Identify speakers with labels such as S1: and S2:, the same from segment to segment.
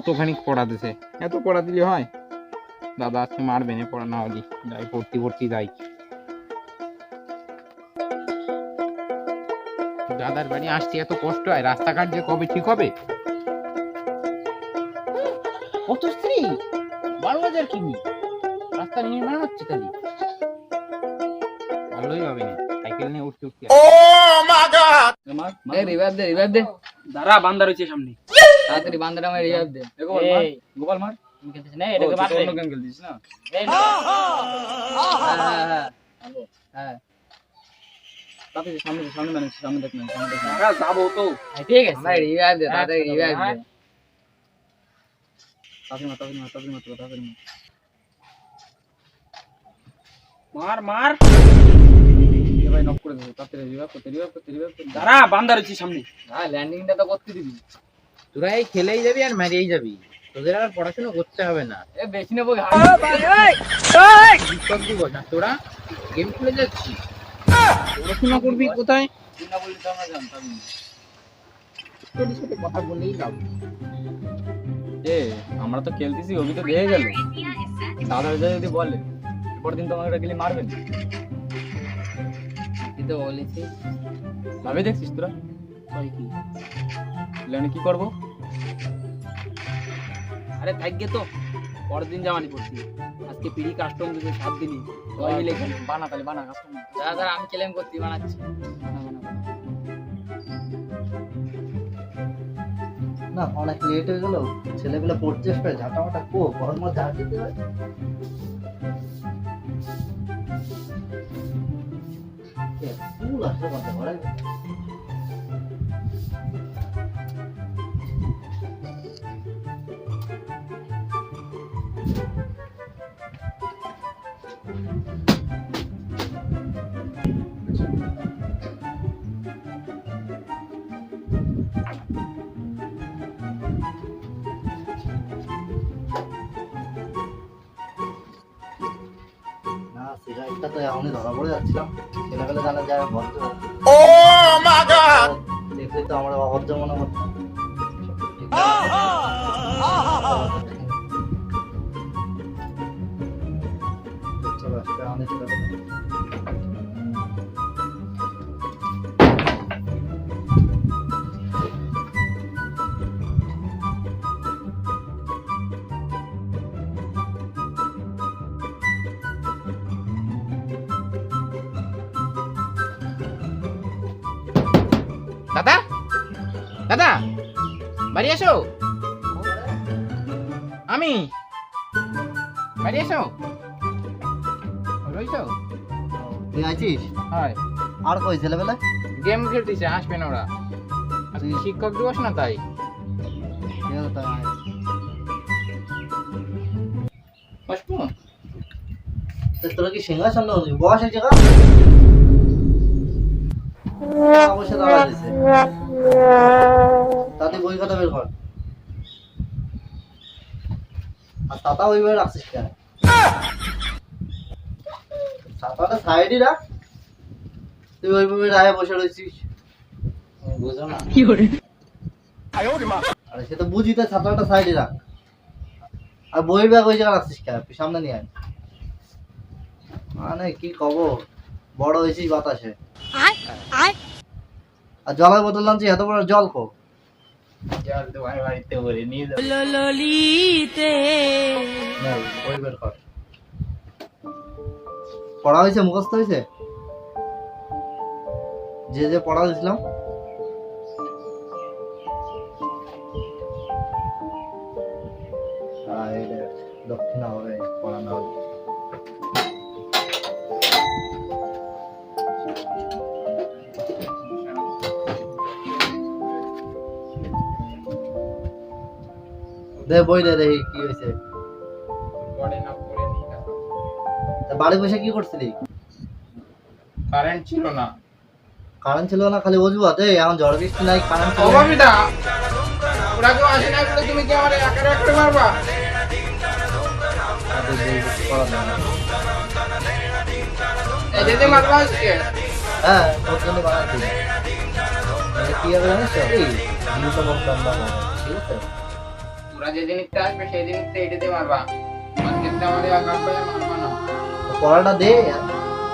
S1: কতখানি পড়া দিছে? এত পড়া দিলে হয়? দাদা আজকে মারবে না পড়া না হলি যাই ভর্তি ভর্তি যাই। দাদার বাড়ি আসতে এত কষ্ট হয়? রাস্তাঘাট যে কবে ঠিক হবে? কত স্ত্রী? বারো হাজার কিমি রাস্তা নির্মাণ হচ্ছে তাহলে? ভালোই হবে না। সাইকেল নিয়ে উঠতে উঠতে
S2: এ রিভাইভ দে রিভাইভ দে।
S3: দাঁড়া বান্দা রয়েছে সামনে।
S2: তাড়াতাড়ি বান্দার আমার রিভাইভ দে।
S3: গোপাল মার গোপাল মার?
S4: তুমি খেলতেছিস না, এটাকে মারবে।
S3: অন্য গেম খেলতিস না?
S4: এই নে।
S2: হ্যাঁ হ্যাঁ হ্যাঁ।
S3: তাতে সামনে সামনে মানে সামনে দেখ না সামনে দেখ না। যাব তো।
S4: ঠিক আছে।
S2: আমার রিভাইভ দে তাড়াতাড়ি রিভাইভ
S4: হ্যাঁ।
S2: দে।
S3: তাতে মার তাতে মার তাতে মার মার।
S4: মার মার।
S3: এ ভাই নক করে দেবো রিভাইভ করতে রিভাইভ করতে রিভাইভ করতে।
S4: দাঁড়া বান্দা রয়েছে সামনে।
S2: হ্যাঁ ল্যান্ডিংটা তো করতে দিবি।
S1: তোরা এই খেলেই যাবি আর মারিয়েই যাবি। তোদের আর পড়াশোনা করতে হবে না।
S2: এ বেশি নেব
S1: না তোরা গেম খেলে যাচ্ছিস পড়াশোনা করবি কোথায়
S2: না। বললে তো আমরা জানতাম না।
S1: তোর সাথে কথা বলেই লাভ
S3: এ আমরা তো খেলতেছি ওবি তো দেখে গেল। দাদা যা যদি বলে পরের দিন তো আমাকে গেলে মারবেন।
S2: তো বলেছিস।
S3: ভাবে দেখছিস তোরা?
S4: কি?
S3: প্ল্যানে কি করব?
S4: আরে থাকবে তো পরের দিন জামানি পড়ছি আজকে পিড়ি কাস্টম দিতে সাত দিনই। সবাই মিলে
S3: বানা তাহলে বানা কাস্টম
S2: দাদা দাদা আমি ক্লেম করতে বানাচ্ছি।
S5: না অনেক লেট হয়ে গেল। ছেলেগুলো পড়তে আসবে ঝাঁটামাটা কো ঘর মধ্যে হয়। ফুল ঘরে? না সিগারেটটা তো এখনই ধরা পড়ে যাচ্ছিলাম। ছেলেগুলো জানা যায় ভদ্র ও মা গড! দেখলে তো আমরা অভদ্র মনে করতাম চলো আজকে আমাদের ছেলেগুলো
S1: দাদা দাদা বাড়ি আসো আমি বাড়ি আসো
S5: তুই আছিস?
S1: হয়।
S5: আর কই ছেলেবেলা
S1: গেম খেলতেছে আসবে না ওরা। আজকে শিক্ষক দিবস না তাই?
S5: ঠিক আছে তাই। আয়।
S1: আসব
S5: তা তোরা কি সিংহাসন নেই বস এই জায়গা অবশ্যই দাঁড়া দিছে। তাতে বই খাতা বের কর। আর তাতা ওইভাবে রাখছিস কেন? ছাতাটা সাইডে রাখ। তুই ওইভাবে রায়ে বসে রয়েছিস। বুঝো না। আরে সে বুঝি তো ছাতাটা সাইডে রাখ। আর বই ব্যাগ ওই জায়গায় রাখছিস কেন? তুই সামনে নিয়ে আয়। মানে কি কব? বড় হয়েছিস বাতাসে। আর জলের বোতল আনছি এত বড় জল কো?
S1: জল তোমার বাড়িতে ভরে নিয়ে যাব।
S5: নে, বই বের কর। পড়া হয়েছে মুখস্থ হয়েছে? যে যে পড়া হবে দে বই দে দেখি কি হয়েছে। বাড়ি বসে কি করছিলি?
S1: কারেন্ট ছিল না।
S5: কারেন্ট ছিল না খালি অজুহাত। এখন ঝড় বৃষ্টি নাই কারেন্ট ছিল না।
S1: ওরা কেউ আসে না তুমি কি আমার একা রাখতে পারবা
S5: আর তো বই কিছু করার নেই।
S1: এই যেতে মারবা আজকে?
S5: হ্যাঁ তোর জন্য বানাচ্ছি। মানে কি হবে জানিস এই দুটো বক্স ঠিক আছে?
S1: ওরা যে জিনিসটা আসবে সেই জিনিসটা এটাতে মারবা। মার্কেটটা আমাদের
S5: তো পড়াটা দে।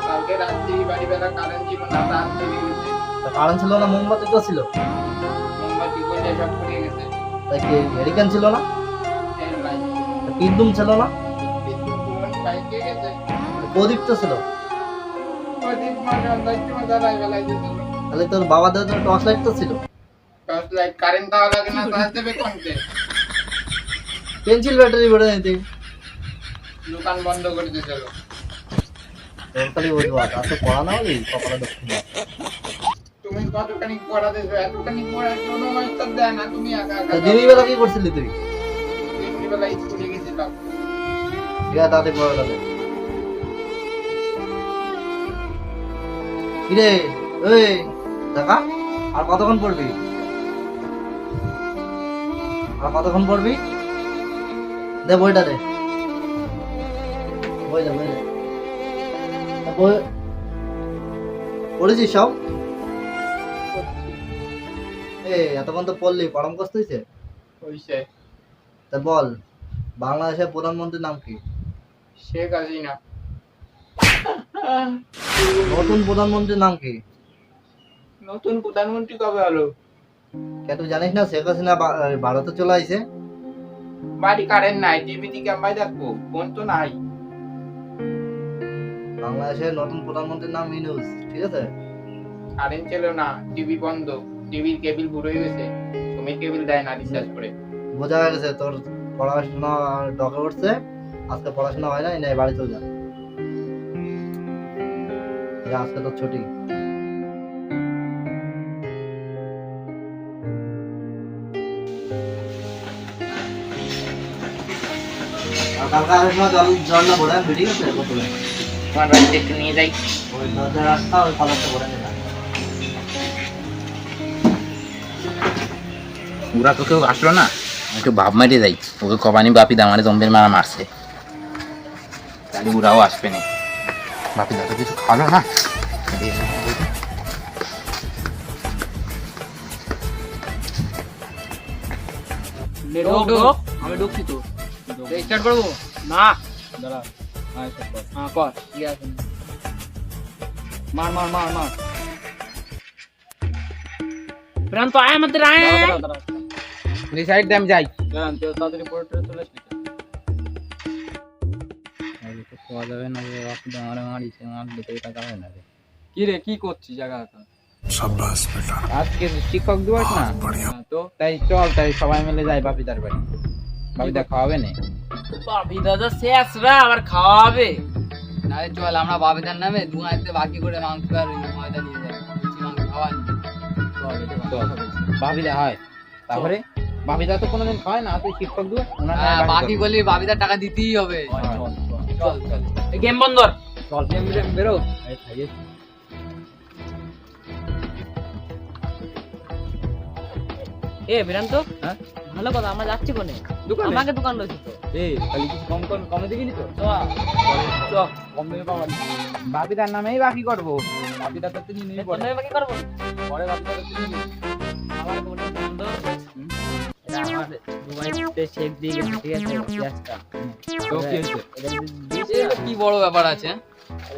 S1: কালকে রাত্রি বাড়ি বেলা কারেন্ট ছিল না রাত চলে গেছে।
S5: কারণ ছিল না মোমবাতি তো ছিল।
S1: মোমবাতি করলে সব পড়ে গেছে।
S5: তাই কি হেরিকেন ছিল না?
S1: এর লাইন
S5: ছিল না?
S1: বিদ্যুৎ
S5: প্রদীপ তো ছিল।
S1: যেতে।
S5: তাহলে তোর বাবাদের তো টর্চ লাইট তো ছিল।
S1: টর্চ লাইট কারেন্ট দেওয়া লাগে না চার্জ দেবে কোনতে?
S5: পেন্সিল ব্যাটারি বেড়ে নিতে।
S1: দোকান বন্ধ করে দিতে
S5: আর পড়া না হলে কপালে দক্ষিণ
S1: তুমি কতখানি পড়া দেছো এতখানি পড়া কোনো মাস্টার দেয় না তুমি একা একা
S5: দিনের বেলা কি করছিলি তুই?
S1: দিনের বেলা স্কুলে গেছিলাম।
S5: তাতে পড়া কিরে ওই দেখা আর কতক্ষণ পড়বি? আর কতক্ষণ পড়বি? দে বইটা দে। বই দে বই দে পড়েছিস সব? এ এতক্ষণ তো পড়লি পড়াম কষ্ট হয়েছে?
S1: হইছে
S5: তা বল বাংলাদেশের প্রধানমন্ত্রীর নাম কি?
S1: শেখ হাসিনা।
S5: নতুন প্রধানমন্ত্রীর নাম কি?
S1: নতুন প্রধানমন্ত্রী কবে হলো?
S5: কে তুই জানিস না শেখ হাসিনা ভারতে চলে আইছে।
S1: বাড়ি কারেন্ট নাই টিভি থেকে আমি দেখব ফোন তো নাই।
S5: বাংলাদেশের নতুন প্রধানমন্ত্রীর নাম ইনুস ঠিক আছে?
S1: কারেন্ট ছিল না টিভি বন্ধ টিভির কেবিল পুরো হয়ে গেছে সুমির কেবিল দেয় না রিচার্জ করে।
S5: বোঝা গেছে তোর পড়াশোনা ডকে উঠছে আজকে পড়াশোনা হয় না এই বাড়ি চলে যা। আজকে তোর ছুটি। কালকে সময় জল জল না ভরে ঠিক আছে?
S1: তোমার বাড়িতে একটু নিয়ে যাই।
S5: ওই দরজার রাস্তা ওই কলেজটা ভরে নিলাম
S6: ওরা তো কেউ আসলো না। একটু ভাব মারিয়ে যাই। ওকে কবানি বাপি দামারে জম্বের মারা মারছে। তাহলে ওরাও আসবে না। বাপি দাদা কিছু খাওয়ালো না।
S4: আমি ঢুকছি তো
S2: স্টার্ট করব?
S4: না।
S3: দাঁড়া। হ্যাঁ সব কর।
S4: হ্যাঁ কর
S2: ঠিক আছে
S4: মার মার মার মার প্রান্ত আয় আমাদের আয়
S3: দাঁড়া, দাঁড়া, দাঁড়া।
S1: দুই সাইড দিয়ে আমি যাই
S3: দাঁড়ান, তুই তাড়াতাড়ি পড়ে টরে চলে আসবি তো।
S6: খাওয়া যাবে না যে বাপি দামারে মারিছে মার দুটো টাকা হবে না রে
S3: কি রে কি করছিস জায়গাটা
S1: আজকে শিক্ষক দিবস না
S3: হ্যাঁ, তো
S1: তাই চল তাই সবাই মিলে যাই বাপিদার বাড়ি বাপিদা খাওয়াবে না
S4: বাপি দাদা শেষরা আবার খাওয়াবে।
S2: নাহলে চল আমরা বাবেদার নামে দু হাতে বাকি করে মাংস আর ময়দা নিয়ে যাই। মাংস খাওয়া
S1: বাপিদা হয়। তারপরে বাপিদা তো কোনোদিন খায় না তুই শিক্ষক দিবস
S2: হ্যাঁ, বাকি। করলে বাবিদার টাকা দিতেই হবে। চল চল
S4: গেম বন্ধ কর।
S3: চল বেরো
S4: এ বিরান্ত
S3: হ্যাঁ?
S4: ভালো কথা আমরা যাচ্ছি কোনে
S3: দোকানে?
S4: আমাকে দোকান রয়েছে। তো
S3: এই তাহলে কিছু কম কম কমে দিবি তো?
S4: চ।
S3: চ কম দামে পাওয়া
S1: বাপিদার নামেই বাকি করব।
S3: তো পরে।
S4: বাকি
S3: পরে
S4: আমার বন্ধ।
S3: কি
S2: বড় ব্যাপার আছে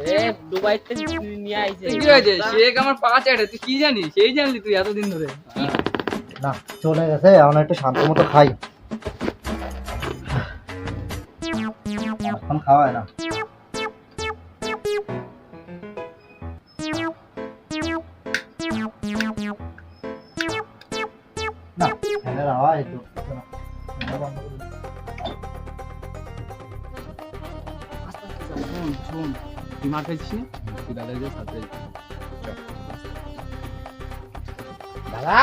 S4: এ দুবাইতে নিয়ে আইছে।
S2: কি হয়েছে? শেখ আমার পাঁচ আটে তুই কি জানিস? সেই জানলি তুই এতদিন ধরে।
S5: না চলে গেছে এখন একটু শান্ত মতো খাই। এখন খাওয়া হয় না ফ্যানের আওয়াজ তো।
S3: শুন শুন যে সাথে।
S1: দাদা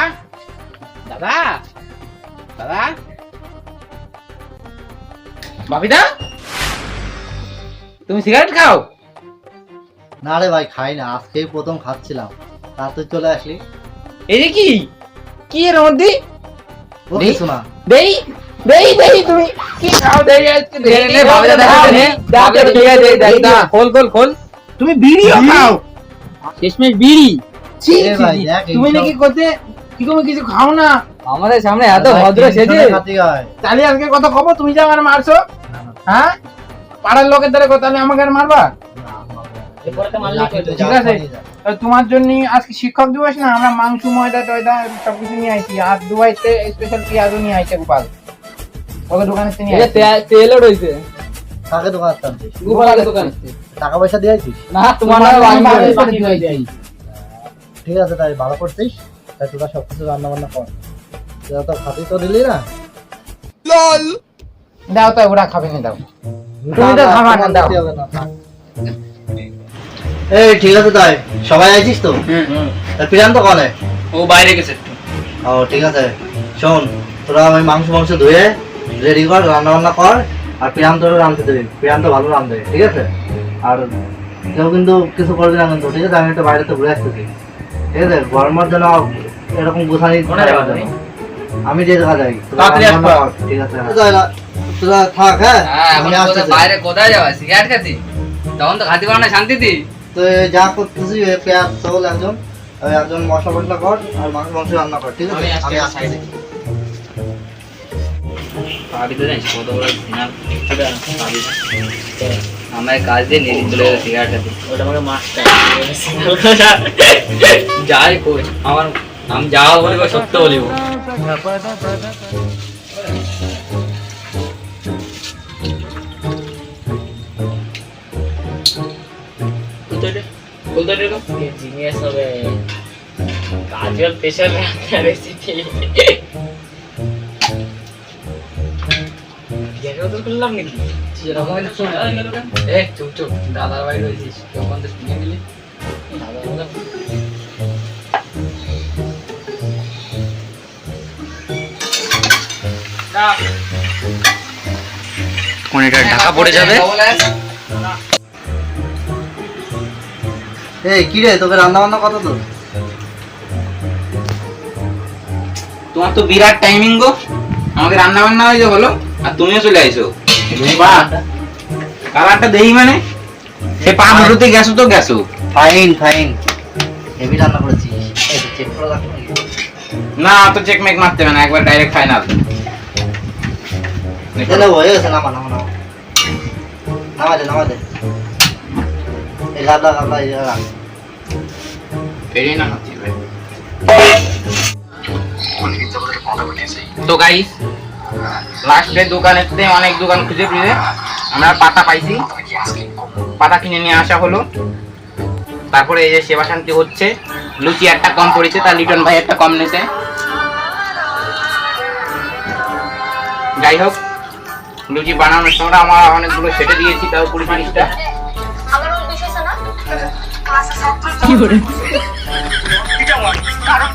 S1: দাদা দাদা বাপিদা তুমি সিগারেট খাও
S5: না রে ভাই খাই না আজকেই প্রথম খাচ্ছিলাম তা তুই চলে আসলি
S1: এই যে কি কি এর মধ্যে
S5: ও
S1: নেই।
S5: কিছু না
S1: দেই দেই দেই তুমি কি খাও দেই আজকে দেই
S2: নে, বাপিদা দেখা দে,
S1: ঠিক আছে দেই দা খোল খোল খোল তুমি বিড়িও খাও
S4: শেষমেশ বিড়ি
S1: ছি।
S5: দেখ,
S1: তুমি নাকি করতে কি তুমি কিছু খাও না?
S2: আমাদের সামনে এত ভদ্র সেজে।
S1: তাহলে আজকে কত খবর তুমি যে আমার মারছো?
S5: না, না,
S1: হ্যাঁ? পাড়ার লোকের দ্বারা কথা আমাকে আর মারবা?
S4: তো মারলেই
S1: ঠিক আছে।
S5: চালিয়ে যা।
S1: তো তোমার জন্য আজকে শিক্ষক দিবস না আমরা মাংস ময়দা টয়দা সবকিছু নিয়ে আইছি। আর দুবাইতে স্পেশাল পেঁয়াজও নিয়ে আইছে গোপাল? ওকে দোকানে নিয়ে
S2: তেলও রয়েছে
S5: কাকে দোকান টানছিস
S2: গোপালের দোকান।
S5: টাকা পয়সা দিয়েছিস
S2: না তোমার।
S5: ঠিক আছে তাই ভালো করছিস। তাই তোরা সব কিছু রান্না বান্না কর। তোরা তো খাতি তো দিলি না?
S1: দাও তো ওরা খাবে না দাও। তুমি তো
S5: না,
S1: খাবা না, দাও।
S5: এই ঠিক আছে তাই। সবাই আইছিস তো? তা প্রিয়ান্ত কনে?
S6: ও বাইরে গেছে একটু।
S5: ও ঠিক আছে। শোন তোরা ওই মাংস মাংস ধুয়ে রেডি কর রান্না বান্না কর আর প্রিয়ান্ত রাঁধতে দেবে। প্রিয়ান্ত ভালো রাঁধবে ঠিক আছে? আর কেউ কিন্তু কিছু করবি না কিন্তু ঠিক আছে? আমি একটু বাইরে তো ঘুরে আসতেছি। ঠিক আছে? গরমের জন্য এরকম
S6: তুমি?
S5: আমি যে জায়গা যাই। ঠিক আছে হ্যাঁ। তোরা থাক হ্যাঁ?
S2: হ্যাঁ
S5: আমি
S2: বাইরে কোথায় যাবা? সিগারেট খাতি তখন তো খাতি পারো না শান্তিতে
S5: তো যা করতেছি ওই পেঁয়াজ চল একজন। মশলা মশলা কর আর মাংস মাংস রান্না কর ঠিক আছে?
S6: আমি আসছি,
S2: আমরা কাজ দিয়ে নিয়ে চলে গেলো সিগারেট খাতি।
S6: ওটা আমাকে মাস্টার
S2: যাই কই আমার আমি যাওয়া বলিব সত্য বলিব।
S4: জিনিয়াস হবে? কাজল স্পেশাল রেসিপি তো করলাম নাকি?
S2: দাদার বাড়ি রয়েছিস।
S6: কোনটা ঢাকা পড়ে যাবে?
S5: এই কি রে তোকে রান্না বান্না কত তো
S6: তোমার তো বিরাট টাইমিং গো। আমাকে রান্না বান্না হয়ে বলো আর তুমিও চলে আইছো। কালারটা দেই মানে? সে পা মুড়োতে গেছো তো গেছো।
S5: ফাইন ফাইন হেভি রান্না করেছিস। চেক করে
S6: না তো চেক মেক মারতে হবে না একবার ডাইরেক্ট ফাইনাল
S5: নেব, এই গেছে, নামা নামা নামা নামা দে নামা দে এই গাবলা গাবলা এই জায়গায়
S6: ফেরি না হাতি ভাই তো গাইস লাস্টে দোকানেতে অনেক দোকান খুঁজে খুঁজে আমরা পাতা পাইছি। পাতা কিনে নিয়ে আসা হলো। তারপরে এই যে সেবা শান্তি হচ্ছে। লুচি একটা কম পড়েছে তার লিটন ভাই একটা কম নিছে। যাই হোক লুচি বানানোর সময় আমার অনেকগুলো সেটে দিয়েছি তাও কুড়ি তিরিশটা
S7: হ্যাঁ। কি করে